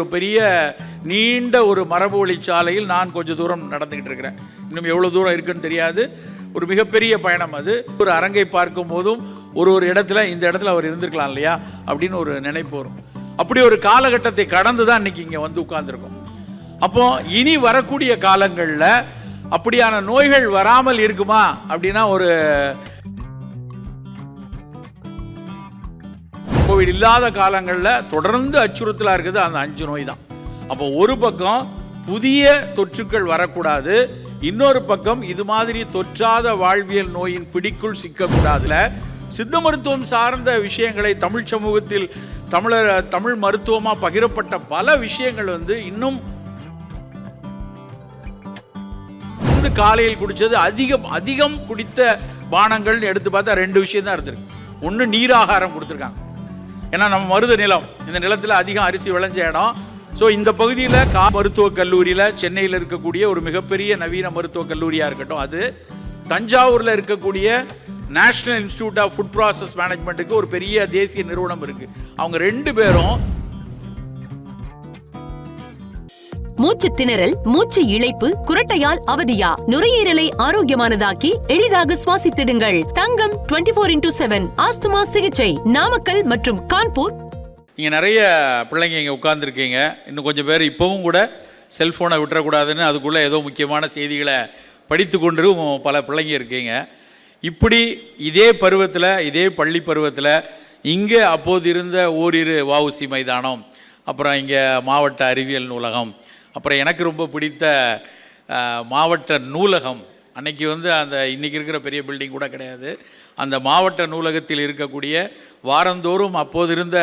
ஒரு பெரிய நீண்ட ஒரு மரபு வழிச்சாலையில் நான் கொஞ்சம் தூரம் நடந்துக்கிட்டு இருக்கிறேன். இன்னும் எவ்வளோ தூரம் இருக்குன்னு தெரியாது. ஒரு மிகப்பெரிய பயணம் அது. ஒரு அரங்கை பார்க்கும் போதும் ஒரு ஒரு இடத்துல இந்த இடத்துல அவர் இருந்திருக்கலாம் இல்லையா? அப்படின்னு ஒரு நினைப்பு வரும். அப்படி ஒரு காலகட்டத்தை கடந்து தான் இன்னைக்கு இங்கே வந்து உட்கார்ந்துருக்கோம். அப்போ இனி வரக்கூடிய காலங்களில் அப்படியான நோய்கள் வராமல் இருக்குமா? அப்படின்னா ஒரு கோவிட் இல்லாத காலங்களில் தொடர்ந்து அச்சுறுத்தலாக இருக்குது. அந்த அஞ்சு நோய் தான். அப்போ ஒரு பக்கம் புதிய தொற்றுக்கள் வரக்கூடாது. இன்னொரு பக்கம் இது மாதிரி தொற்றாத வாழ்வியல் நோயின் பிடிக்குள் சிக்கக்கூடாதுல. சித்த மருத்துவம் சார்ந்த விஷயங்களை தமிழ் சமூகத்தில் தமிழர் தமிழ் மருத்துவமாக பகிரப்பட்ட பல விஷயங்கள் வந்து இன்னும் வந்து காலையில் குடித்தது அதிகம் அதிகம் குடித்த பானங்கள்னு எடுத்து பார்த்தா ரெண்டு விஷயம் தான் இருந்திருக்கு. ஒன்று நீராகாரம் கொடுத்துருக்காங்க. ஏன்னா நம்ம மருத நிலம். இந்த நிலத்தில் அதிகம் அரிசி விளைஞ்ச இடம். ஸோ இந்த பகுதியில் கா மருத்துவக் கல்லூரியில் சென்னையில் இருக்கக்கூடிய ஒரு மிகப்பெரிய நவீன மருத்துவக் கல்லூரியாக இருக்கட்டும் அது தஞ்சாவூரில் இருக்கக்கூடிய national institute of food process மேனேஜ்மெண்ட்டுக்கு ஒரு பெரிய தேசிய நிறுவனம் இருக்குது அவங்க ரெண்டு பேரும் மூச்சு திணறல் மூச்சு இழைப்பு குரட்டையால் அவதியா? நுரையீரலை ஆரோக்கியமானதாக்கி எளிதாக சுவாசித்திடுங்கள். Thangam 24 four into seven asthma சிகிச்சை. நாமக்கல் மற்றும் கான்பூர். இங்கே நிறைய பிள்ளைங்க இங்கே உட்காந்துருக்கீங்க இன்னும் கொஞ்சம் பேர் இப்போவும் கூட செல்ஃபோனை விட்டுறக்கூடாதுன்னு அதுக்குள்ளே ஏதோ முக்கியமான செய்திகளை படித்து கொண்டு பல பிள்ளைங்க இருக்கீங்க. இப்படி இதே பருவத்தில் இதே பள்ளி பருவத்தில் இங்கே அப்போது இருந்த ஓரிரு வவுசி மைதானம் அப்புறம் இங்கே மாவட்ட அறிவியல் நூலகம் அப்புறம் எனக்கு ரொம்ப பிடித்த மாவட்ட நூலகம். அன்னைக்கு வந்து அந்த இன்றைக்கி இருக்கிற பெரிய பில்டிங் கூட கிடையாது. அந்த மாவட்ட நூலகத்தில் இருக்கக்கூடிய வாரந்தோறும் அப்போது இருந்த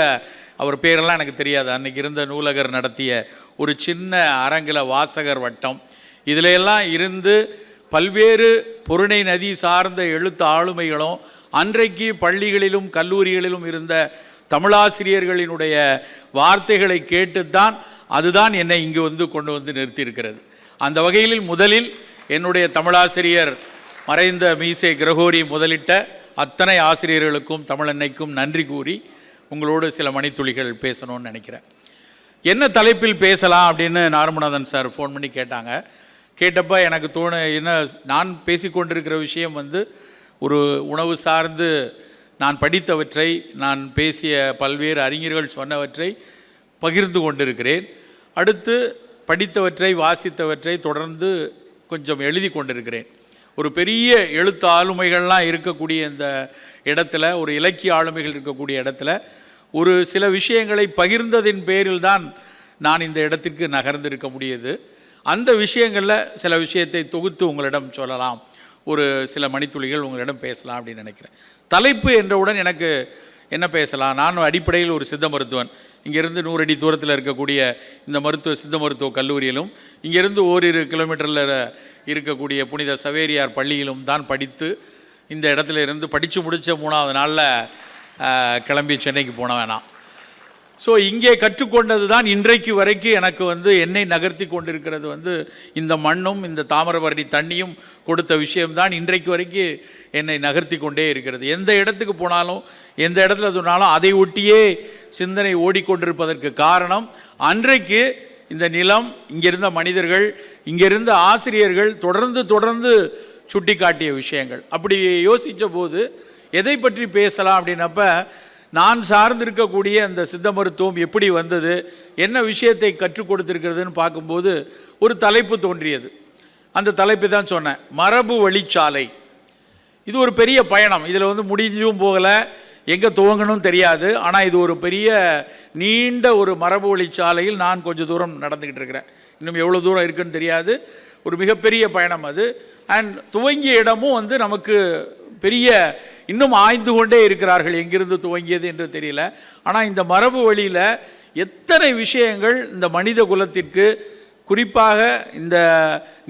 அவர் பேரெல்லாம் எனக்கு தெரியாது. அன்றைக்கி இருந்த நூலகர் நடத்திய ஒரு சின்ன அரங்கில வாசகர் வட்டம். இதுல எல்லாம் இருந்து பல்வேறு பொருணை நதி சார்ந்த எழுத்து ஆளுமைகளும் அன்றைக்கு பள்ளிகளிலும் கல்லூரிகளிலும் இருந்த தமிழாசிரியர்களினுடைய வார்த்தைகளை கேட்டுத்தான் அதுதான் என்னை இங்கு வந்து கொண்டு வந்து நிறுத்தியிருக்கிறது. அந்த வகையில் முதலில் என்னுடைய தமிழாசிரியர் மறைந்த மீசே கிரகோரி முதலிட்ட அத்தனை ஆசிரியர்களுக்கும் தமிழன்னைக்கும் நன்றி கூறி உங்களோடு சில மணித்துளிகள் பேசணும்னு நினைக்கிறேன். என்ன தலைப்பில் பேசலாம் அப்படின்னு நார்மநாதன் சார் ஃபோன் பண்ணி கேட்டாங்க. கேட்டப்ப எனக்கு தோணு என்ன நான் பேசிக்கொண்டிருக்கிற விஷயம் வந்து ஒரு உணவு சார்ந்து நான் படித்தவற்றை நான் பேசிய பல்வேறு அறிஞர்கள் சொன்னவற்றை பகிர்ந்து கொண்டிருக்கிறேன். அடுத்து படித்தவற்றை வாசித்தவற்றை தொடர்ந்து கொஞ்சம் எழுதி கொண்டிருக்கிறேன். ஒரு பெரிய எழுத்து ஆளுமைகள்லாம் இருக்கக்கூடிய இந்த இடத்துல ஒரு இலக்கிய ஆளுமைகள் இருக்கக்கூடிய இடத்துல ஒரு சில விஷயங்களை பகிர்ந்ததின் பேரில் தான் நான் இந்த இடத்திற்கு நகர்ந்திருக்க முடியுது. அந்த விஷயங்களில் சில விஷயத்தை தொகுத்து உங்களிடம் சொல்லலாம். ஒரு சில மணித்துளிகள் உங்களிடம் பேசலாம் அப்படின்னு நினைக்கிறேன். தலைப்பு என்றவுடன் எனக்கு என்ன பேசலாம்? நான் அடிப்படையில் ஒரு சித்த மருத்துவன். இங்கேருந்து நூறு அடி தூரத்தில் இருக்கக்கூடிய இந்த மருத்துவ சித்த மருத்துவ கல்லூரியிலும் இங்கேருந்து ஓரிரு கிலோமீட்டரில் இருக்கக்கூடிய புனித சவேரியார் பள்ளியிலும் தான் படித்து இந்த இடத்துல இருந்து படித்து முடித்த மூணாவது நாளில் கிளம்பி சென்னைக்கு போன வேணாம் ஸோ இங்கே கற்றுக்கொண்டது தான் இன்றைக்கு வரைக்கும் எனக்கு வந்து என்னை நகர்த்தி கொண்டிருக்கிறது வந்து இந்த மண்ணும் இந்த தாமிரபரணி தண்ணியும் கொடுத்த விஷயம்தான் இன்றைக்கு வரைக்கும் என்னை நகர்த்தி கொண்டே இருக்கிறது. எந்த இடத்துக்கு போனாலும் எந்த இடத்துல சொன்னாலும் அதை ஒட்டியே சிந்தனை ஓடிக்கொண்டிருப்பதற்கு காரணம் அன்றைக்கு இந்த நிலம் இங்கிருந்த மனிதர்கள் இங்கிருந்த ஆசிரியர்கள் தொடர்ந்து தொடர்ந்து சுட்டி காட்டிய விஷயங்கள். அப்படி யோசித்த போது எதை பற்றி பேசலாம் அப்படின்னப்ப நான் சார்ந்திருக்கக்கூடிய அந்த சித்த மருத்துவம் எப்படி வந்தது என்ன விஷயத்தை கற்றுக் கொடுத்துருக்கிறதுன்னு பார்க்கும்போது ஒரு தலைப்பு தோன்றியது. அந்த தலைப்பை தான் சொன்னேன். மரபு வழிச்சாலை. இது ஒரு பெரிய பயணம். இதில் வந்து முடிஞ்சும் போகலை. எங்கே துவங்கணும் தெரியாது. ஆனால் இது ஒரு பெரிய நீண்ட ஒரு மரபு வழிச்சாலையில் நான் கொஞ்சம் தூரம் நடந்துக்கிட்டு இருக்கிறேன். இன்னும் எவ்வளோ தூரம் இருக்குன்னு தெரியாது. ஒரு மிகப்பெரிய பயணம் அது. அண்ட் துவங்கிய இடமும் வந்து நமக்கு பெரிய இன்னும் ஆய்ந்து கொண்டே இருக்கிறார்கள். எங்கிருந்து துவங்கியது என்று தெரியல. ஆனால் இந்த மரபு வழியில் எத்தனை விஷயங்கள் இந்த மனித குலத்திற்கு குறிப்பாக இந்த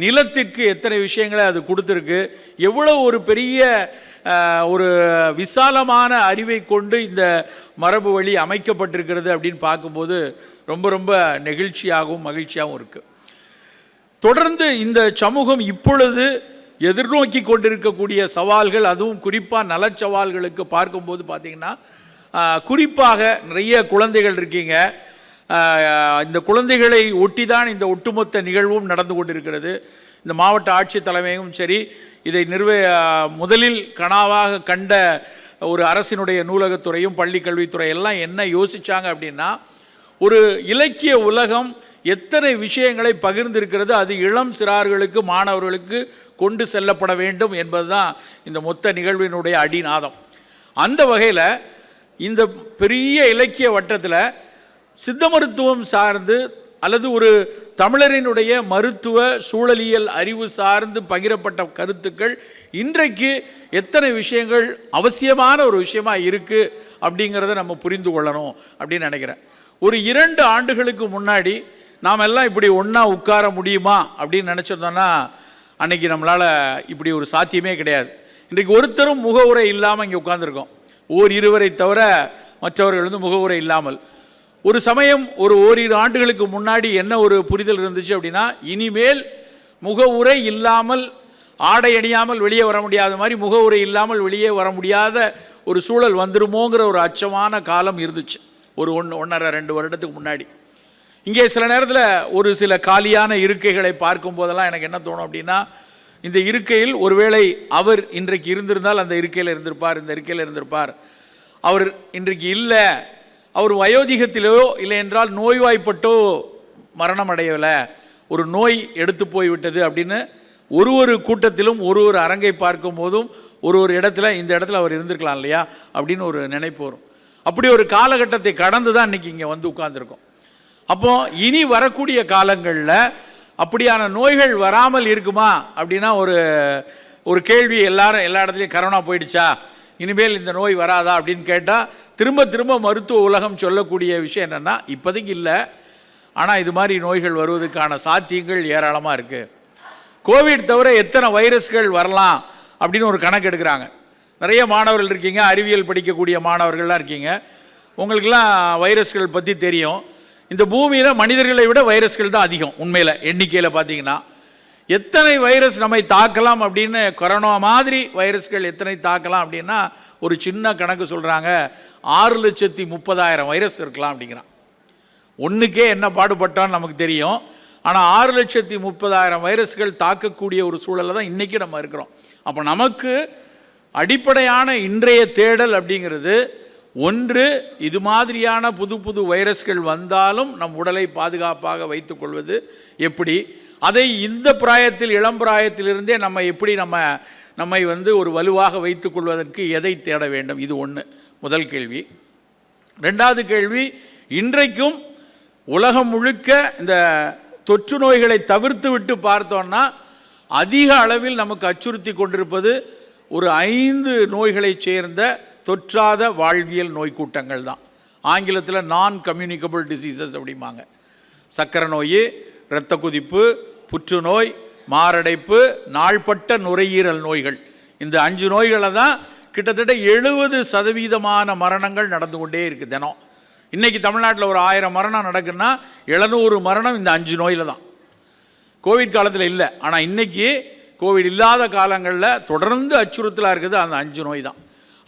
நிலத்திற்கு எத்தனை விஷயங்களை அது கொடுத்துருக்கு. எவ்வளோ ஒரு பெரிய ஒரு விசாலமான அறிவை கொண்டு இந்த மரபு வழி அமைக்கப்பட்டிருக்கிறது அப்படின்னு பார்க்கும்போது ரொம்ப ரொம்ப நெகிழ்ச்சியாகவும் மகிழ்ச்சியாகவும் இருக்குது தொடர்ந்து இந்த சமூகம் இப்பொழுது எதிர்நோக்கி கொண்டிருக்கக்கூடிய சவால்கள் அதுவும் குறிப்பாக நலச்சவால்களுக்கு பார்க்கும்போது பார்த்திங்கன்னா குறிப்பாக நிறைய குழந்தைகள் இருக்கீங்க. இந்த குழந்தைகளை ஒட்டி தான் இந்த ஒட்டுமொத்த நிகழ்வும் நடந்து கொண்டிருக்கிறது. இந்த மாவட்ட ஆட்சித் தலைமையும் சரி இதை நிறுவ முதலில் கனாவாக கண்ட ஒரு அரசினுடைய நூலகத்துறையும் பள்ளி கல்வித்துறை எல்லாம் என்ன யோசிச்சாங்க அப்படின்னா ஒரு இலக்கிய உலகம் எத்தனை விஷயங்களை பகிர்ந்திருக்கிறது அது இளம் சிறார்களுக்கு மாணவர்களுக்கு கொண்டு செல்லப்பட வேண்டும் என்பதுதான் இந்த மொத்த நிகழ்வினுடைய அடிநாதம். அந்த வகையில் இந்த பெரிய இலக்கிய வட்டத்தில் சித்த மருத்துவம் சார்ந்து அல்லது ஒரு தமிழரினுடைய மருத்துவ சூழலியல் அறிவு சார்ந்து பகிரப்பட்ட கருத்துக்கள் இன்றைக்கு எத்தனை விஷயங்கள் அவசியமான ஒரு விஷயமா இருக்கு அப்படிங்கிறத நம்ம புரிந்து கொள்ளணும் அப்படின்னு நினைக்கிறேன். ஒரு இரண்டு ஆண்டுகளுக்கு முன்னாடி நாம் எல்லாம் இப்படி ஒன்றா உட்கார முடியுமா அப்படின்னு நினச்சிருந்தோம்னா அன்னைக்கு நம்மளால் இப்படி ஒரு சாத்தியமே கிடையாது. இன்றைக்கு ஒருத்தரும் முகவுரை இல்லாமல் இங்கே உட்காந்துருக்கோம் ஓர் இருவரை தவிர மற்றவர்கள் வந்து முகவுரை இல்லாமல். ஒரு சமயம் ஒரு ஓரிரு ஆண்டுகளுக்கு முன்னாடி என்ன ஒரு புரிதல் இருந்துச்சு அப்படின்னா இனிமேல் முகவுரை இல்லாமல் ஆடை அணியாமல் வெளியே வர முடியாத மாதிரி முக உரை இல்லாமல் வெளியே வர முடியாத ஒரு சூழல் வந்துருமோங்கிற ஒரு அச்சமான காலம் இருந்துச்சு. ஒரு ஒன்று ஒன்றரை ரெண்டு வருடத்துக்கு முன்னாடி. இங்கே சில நேரத்தில் ஒரு சில காலியான இருக்கைகளை பார்க்கும் போதெல்லாம் எனக்கு என்ன தோணும் அப்படின்னா இந்த இருக்கையில் ஒருவேளை அவர் இன்றைக்கு இருந்திருந்தால் அந்த இருக்கையில் இருந்திருப்பார் இந்த இருக்கையில் இருந்திருப்பார். அவர் இன்றைக்கு இல்லை அவர் வயோதிகத்திலோ இல்லை என்றால் நோய்வாய்ப்பட்டோ மரணம் அடையலை ஒரு நோய் எடுத்து போய்விட்டது அப்படின்னு ஒரு ஒரு கூட்டத்திலும் ஒரு ஒரு அரங்கை பார்க்கும் போதும் ஒரு ஒரு இடத்துல இந்த இடத்துல அவர் இருந்திருக்கலாம் இல்லையா அப்படின்னு ஒரு நினைப்பு வரும். அப்படி ஒரு காலகட்டத்தை கடந்து தான் இன்னைக்கு இங்கே வந்து உட்கார்ந்துருக்கோம். அப்போ இனி வரக்கூடிய காலங்களில் அப்படியான நோய்கள் வராமல் இருக்குமா அப்படின்னா ஒரு ஒரு கேள்வி எல்லாரும் எல்லா இடத்துலையும் கரோனா போயிடுச்சா? இனிமேல் இந்த நோய் வராதா அப்படின்னு கேட்டால் திரும்ப திரும்ப மருத்துவ உலகம் சொல்லக்கூடிய விஷயம் என்னென்னா இப்போதைக்கு இல்லை. ஆனால் இது மாதிரி நோய்கள் வருவதற்கான சாத்தியங்கள் ஏராளமாக இருக்குது கோவிட் தவிர எத்தனை வைரஸ்கள் வரலாம் அப்படின்னு ஒரு கணக்கு எடுக்கிறாங்க. நிறைய மாணவர்கள் இருக்கீங்க அறிவியல் படிக்கக்கூடிய மாணவர்கள்லாம் இருக்கீங்க. உங்களுக்கெல்லாம் வைரஸ்கள் பற்றி தெரியும். இந்த பூமியில் மனிதர்களை விட வைரஸ்கள் தான் அதிகம் உண்மையில் எண்ணிக்கையில் பார்த்தீங்கன்னா எத்தனை வைரஸ் நம்மை தாக்கலாம் அப்படின்னு கொரோனா மாதிரி வைரஸ்கள் எத்தனை தாக்கலாம் அப்படின்னா ஒரு சின்ன கணக்கு சொல்கிறாங்க ஆறு லட்சத்தி முப்பதாயிரம் வைரஸ் இருக்கலாம் அப்படிங்கிறான். ஒன்றுக்கே என்ன பாடுபட்டான்னு நமக்கு தெரியும். ஆனால் ஆறு லட்சத்தி முப்பதாயிரம் வைரஸ்கள் தாக்கக்கூடிய ஒரு சூழலில் தான் இன்றைக்கி நம்ம இருக்கிறோம். அப்போ நமக்கு அடிப்படையான இன்றைய தேடல் அப்படிங்கிறது ஒன்று இது மாதிரியான புது புது வைரஸ்கள் வந்தாலும் நம் உடலை பாதுகாப்பாக வைத்துக்கொள்வது எப்படி? அதை இந்த பிராயத்தில் இளம் பிராயத்திலிருந்தே நம்ம எப்படி நம்ம நம்மை வந்து ஒரு வலுவாக வைத்துக்கொள்வதற்கு எதை தேட வேண்டும்? இது ஒன்று முதல் கேள்வி. ரெண்டாவது கேள்வி இன்றைக்கும் உலகம் முழுக்க இந்த தொற்று நோய்களை தவிர்த்து விட்டு பார்த்தோன்னா அதிக அளவில் நமக்கு அச்சுறுத்தி கொண்டிருப்பது ஒரு ஐந்து நோய்களைச் சேர்ந்த தொற்றாத வாழ்வியல் நோய் கூட்டங்கள் தான். ஆங்கிலத்தில் நான் கம்யூனிகபிள் டிசீசஸ் அப்படிம்பாங்க. சக்கரை நோய் இரத்த கொதிப்பு புற்றுநோய் மாரடைப்பு நாள்பட்ட நுரையீரல் நோய்கள். இந்த அஞ்சு நோய்களை தான் கிட்டத்தட்ட எழுபது சதவீதமான மரணங்கள் நடந்து கொண்டே இருக்குது தினம். இன்றைக்கி தமிழ்நாட்டில் ஒரு ஆயிரம் மரணம் நடக்குன்னா எழுநூறு மரணம் இந்த அஞ்சு நோயில் தான். கோவிட் காலத்தில் இல்லை. ஆனால் இன்றைக்கி கோவிட் இல்லாத காலங்களில் தொடர்ந்து அச்சுறுத்தலாக இருக்குது அந்த அஞ்சு நோய் தான்.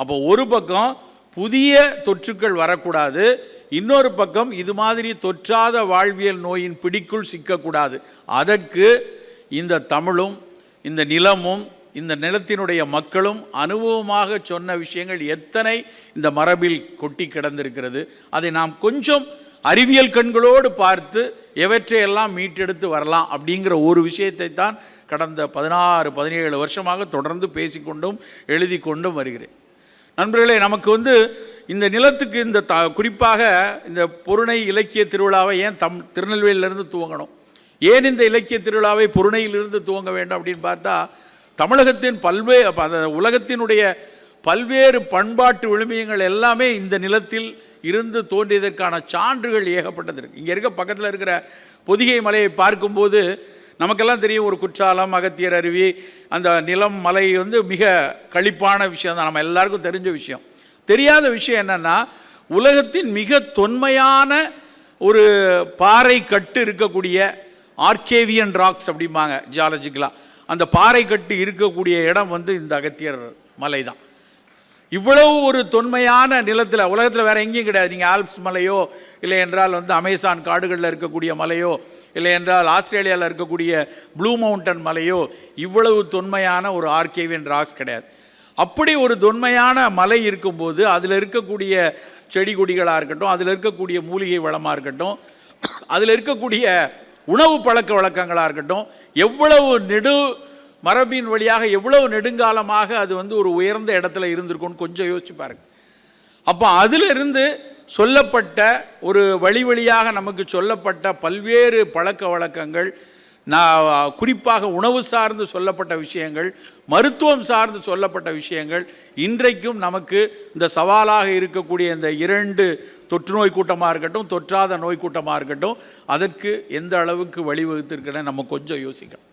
அப்போ ஒரு பக்கம் புதிய தொற்றுக்கள் வரக்கூடாது இன்னொரு பக்கம் இது மாதிரி தொற்றாத வாழ்வியல் நோயின் பிடிக்குள் சிக்கக்கூடாது. அதற்கு இந்த தமிழும் இந்த நிலமும் இந்த நிலத்தினுடைய மக்களும் அனுபவமாக சொன்ன விஷயங்கள் எத்தனை இந்த மரபில் கொட்டி கிடந்திருக்கிறது. அதை நாம் கொஞ்சம் அறிவியல் கண்களோடு பார்த்து எவற்றையெல்லாம் மீட்டெடுத்து வரலாம் அப்படிங்கிற ஒரு விஷயத்தை தான் கடந்த பதினாறு பதினேழு வருஷமாக தொடர்ந்து பேசிக்கொண்டும் எழுதி கொண்டும் வருகிறேன். நண்பர்களே நமக்கு வந்து இந்த நிலத்துக்கு இந்த த குறிப்பாக இந்த பொருணை இலக்கிய திருவிழாவை ஏன் தம் திருநெல்வேலியிலிருந்து துவங்கணும்? ஏன் இந்த இலக்கிய திருவிழாவை பொருணையிலிருந்து துவங்க வேண்டும் அப்படின்னு பார்த்தா தமிழகத்தின் பல்வே அந்த உலகத்தினுடைய பல்வேறு பண்பாட்டு விழுமியங்கள் எல்லாமே இந்த நிலத்தில் இருந்து தோன்றியதற்கான சான்றுகள் ஏகப்பட்டது இருக்கு. இங்கே இருக்க பக்கத்தில் இருக்கிற பொதிகை மலையை பார்க்கும்போது நமக்கெல்லாம் தெரியும் ஒரு குற்றாலம் அகத்தியர் அருவி அந்த நிலம் மலை வந்து மிக களிப்பான விஷயம் தான் நம்ம எல்லாருக்கும் தெரிஞ்ச விஷயம். தெரியாத விஷயம் என்னன்னா உலகத்தின் மிக தொன்மையான ஒரு பாறை கட்டு இருக்கக்கூடிய ஆர்கேவியன் ராக்ஸ் அப்படிம்பாங்க ஜியாலஜிக்கலாக அந்த பாறை கட்டு இருக்கக்கூடிய இடம் வந்து இந்த அகத்தியர் மலை தான் இவ்வளவு ஒரு தொன்மையான நிலத்தில் உலகத்தில் வேறு எங்கேயும் கிடையாது. நீங்கள் ஆல்ப்ஸ் மலையோ இல்லை என்றால் வந்து அமேசான் காடுகளில் இருக்கக்கூடிய மலையோ இல்லை என்றால் ஆஸ்திரேலியாவில் இருக்கக்கூடிய ப்ளூ மவுண்டன் மலையோ இவ்வளவு தொன்மையான ஒரு ஆர்கேவியன் ராக்ஸ் கிடையாது. அப்படி ஒரு தொன்மையான மலை இருக்கும்போது அதில் இருக்கக்கூடிய செடி கொடிகளாக இருக்கட்டும் அதில் இருக்கக்கூடிய மூலிகை வளமாக இருக்கட்டும் அதில் இருக்கக்கூடிய உணவு பழக்க வழக்கங்களாக இருக்கட்டும் எவ்வளவு நெடு மரபின் வழியாக எவ்வளவு நெடுங்காலமாக அது வந்து ஒரு உயர்ந்த இடத்துல இருந்திருக்கும்னு கொஞ்சம் யோசிச்சு பாருங்க. அப்போ அதிலிருந்து சொல்லப்பட்ட ஒரு வழி வழியாக நமக்கு சொல்லப்பட்ட பல்வேறு பழக்க வழக்கங்கள் நான் குறிப்பாக உணவு சார்ந்து சொல்லப்பட்ட விஷயங்கள் மருத்துவம் சார்ந்து சொல்லப்பட்ட விஷயங்கள் இன்றைக்கும் நமக்கு இந்த சவாலாக இருக்கக்கூடிய இந்த இரண்டு தொற்று நோய் கூட்டமாக இருக்கட்டும் தொற்றாத நோய் கூட்டமாக இருக்கட்டும் அதற்கு எந்த அளவுக்கு வழிவகுத்திருக்கிற நம்ம கொஞ்சம் யோசிக்கணும்.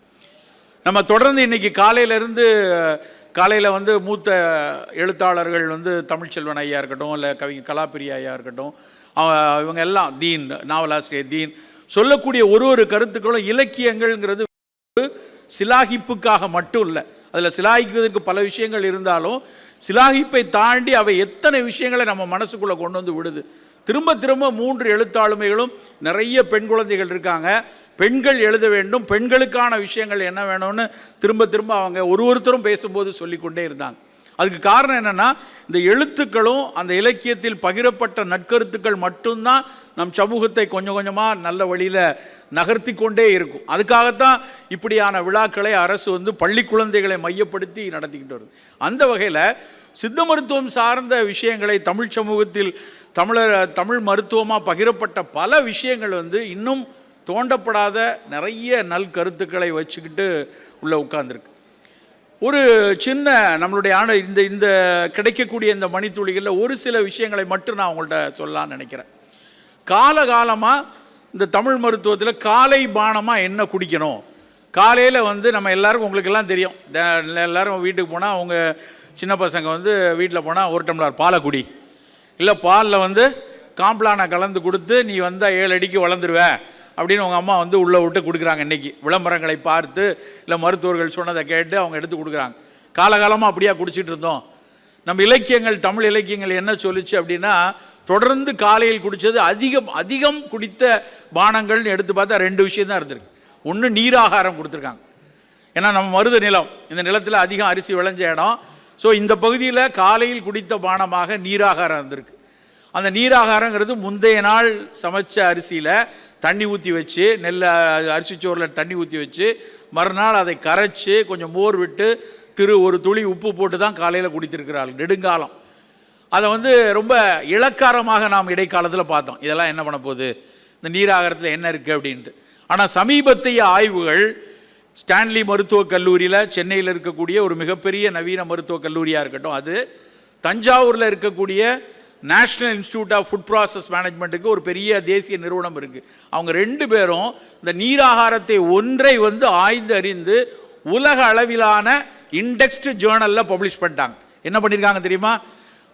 நம்ம தொடர்ந்து இன்னைக்கு காலையிலேருந்து காலையில் வந்து மூத்த எழுத்தாளர்கள் வந்து தமிழ்ச்செல்வன் ஐயா இருக்கட்டும் இல்லை கவிஞர் கலாப்பிரியா ஐயா இருக்கட்டும் அவங்க இவங்க எல்லாம் தீன் நாவலாசிரியர் தீன் சொல்லக்கூடிய ஒரு ஒரு கருத்துக்களும் இலக்கியங்கள்ங்கிறது சிலாகிப்புக்காக மட்டும் இல்லை. அதில் சிலாகிப்பதற்கு பல விஷயங்கள் இருந்தாலும் சிலாகிப்பை தாண்டி அவை எத்தனை விஷயங்களை நம்ம மனசுக்குள்ளே கொண்டு வந்து விடுது. திரும்ப திரும்ப மூன்று எழுத்தாளுமைகளும் நிறைய பெண் குழந்தைகள் இருக்காங்க. பெண்கள் எழுத வேண்டும். பெண்களுக்கான விஷயங்கள் என்ன வேணும்னு திரும்ப திரும்ப அவங்க ஒரு ஒருத்தரும் பேசும்போது சொல்லிக்கொண்டே இருந்தாங்க. அதுக்கு காரணம் என்னென்னா இந்த எழுத்துக்களும் அந்த இலக்கியத்தில் பகிரப்பட்ட நற்கருத்துக்கள் மட்டும்தான் நம் சமூகத்தை கொஞ்சம் கொஞ்சமாக நல்ல வழியில் நகர்த்தி கொண்டே இருக்கும். அதுக்காகத்தான் இப்படியான விழாக்களை அரசு வந்து பள்ளி குழந்தைகளை மையப்படுத்தி நடத்திக்கிட்டு வருது. அந்த வகையில் சித்த மருத்துவம் சார்ந்த விஷயங்களை தமிழ் சமூகத்தில் தமிழர் தமிழ் மருத்துவமாக பகிரப்பட்ட பல விஷயங்கள் வந்து இன்னும் தோண்டப்படாத நிறைய நல் கருத்துக்களை வச்சுக்கிட்டு உள்ளே உட்காந்துருக்கு ஒரு சின்ன நம்மளுடைய ஆன இந்த இந்த கிடைக்கக்கூடிய இந்த மணித்துளிகளில் ஒரு சில விஷயங்களை மட்டும் நான் உங்கள்கிட்ட சொல்லலாம்னு நினைக்கிறேன். காலகாலமாக இந்த தமிழ் மருத்துவத்தில் காலை பானமாக என்ன குடிக்கணும்? காலையில் வந்து நம்ம எல்லாருக்கும் உங்களுக்கெல்லாம் தெரியும். எல்லோரும் எல்லாரும் வீட்டுக்கு போனால் அவங்க சின்ன பசங்க வந்து வீட்டில் போனால் ஒரு டம்ளர் பாலை குடி. இல்லை பாலில் வந்து காம்ப்ளானை கலந்து கொடுத்து நீ வந்தால் ஏழு அடிக்கு வளர்ந்துருவ அப்படின்னு உங்கள் அம்மா வந்து உள்ளே விட்டு கொடுக்குறாங்க இன்றைக்கி விளம்பரங்களை பார்த்து இல்லை மருத்துவர்கள் சொன்னதை கேட்டு அவங்க எடுத்து கொடுக்குறாங்க. காலகாலமாக அப்படியா குடிச்சிட்டு இருந்தோம். நம்ம இலக்கியங்கள் தமிழ் இலக்கியங்கள் என்ன சொல்லுச்சு அப்படின்னா தொடர்ந்து காலையில் குடித்தது அதிகம் அதிகம் குடித்த பானங்கள்னு எடுத்து பார்த்தா ரெண்டு விஷயம் தான் இருந்திருக்கு. ஒன்று நீராகாரம் கொடுத்துருக்காங்க. ஏன்னா நம்ம மருத நிலம் இந்த நிலத்தில் அதிகம் அரிசி விளைஞ்ச இடம். ஸோ இந்த பகுதியில் காலையில் குடித்த பானமாக நீராகாரம் இருந்திருக்கு. அந்த நீராகாரங்கிறது முந்தைய நாள் சமைச்ச அரிசியில் தண்ணி ஊற்றி வச்சு நெல் அரிசிச்சோறில் தண்ணி ஊற்றி வச்சு மறுநாள் அதை கரைச்சி கொஞ்சம் மோர் விட்டு திரு ஒரு துளி உப்பு போட்டு தான் காலையில் குடித்திருக்கிறாள் நெடுங்காலம். அதை வந்து ரொம்ப இளக்காரமாக நாம் இடைக்காலத்தில் பார்த்தோம். இதெல்லாம் என்ன பண்ண போகுது? இந்த நீராகாரத்தில் என்ன இருக்குது அப்படின்ட்டு. ஆனால் சமீபத்திய ஆய்வுகள் ஸ்டான்லி மருத்துவக் கல்லூரியில் சென்னையில் இருக்கக்கூடிய ஒரு மிகப்பெரிய நவீன மருத்துவக் கல்லூரியாக இருக்கட்டும் அது தஞ்சாவூரில் இருக்கக்கூடிய national institute of food process மேனேஜ்மெண்ட்டுக்கு ஒரு பெரிய தேசிய நிறுவனம் இருக்குது அவங்க ரெண்டு பேரும் இந்த நீராகாரத்தை ஒன்றை வந்து ஆய்ந்து அறிந்து உலக அளவிலான இண்டெக்ஸ்டு ஜேர்னலில் பப்ளிஷ் பண்ணிட்டாங்க. என்ன பண்ணியிருக்காங்க தெரியுமா?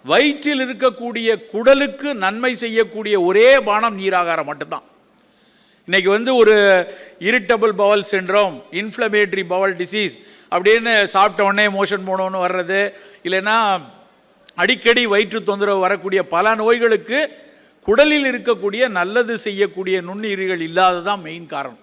வயிற்றில் இருக்கக்கூடிய குடலுக்கு நன்மை செய்யக்கூடிய ஒரே பானம் நீராகாரம் மட்டும்தான். இன்னைக்கு வந்து ஒரு irritable bowel syndrome inflammatory bowel disease அப்படின்னு சாப்பிட்ட உடனே மோஷன் போனோன்னு வர்றது இல்லைன்னா அடிக்கடி வயிற்று தொந்தரவு வரக்கூடிய பல நோய்களுக்கு குடலில் இருக்கக்கூடிய நல்லது செய்யக்கூடிய நுண்ணுயிர்கள் இல்லாததான் மெயின் காரணம்.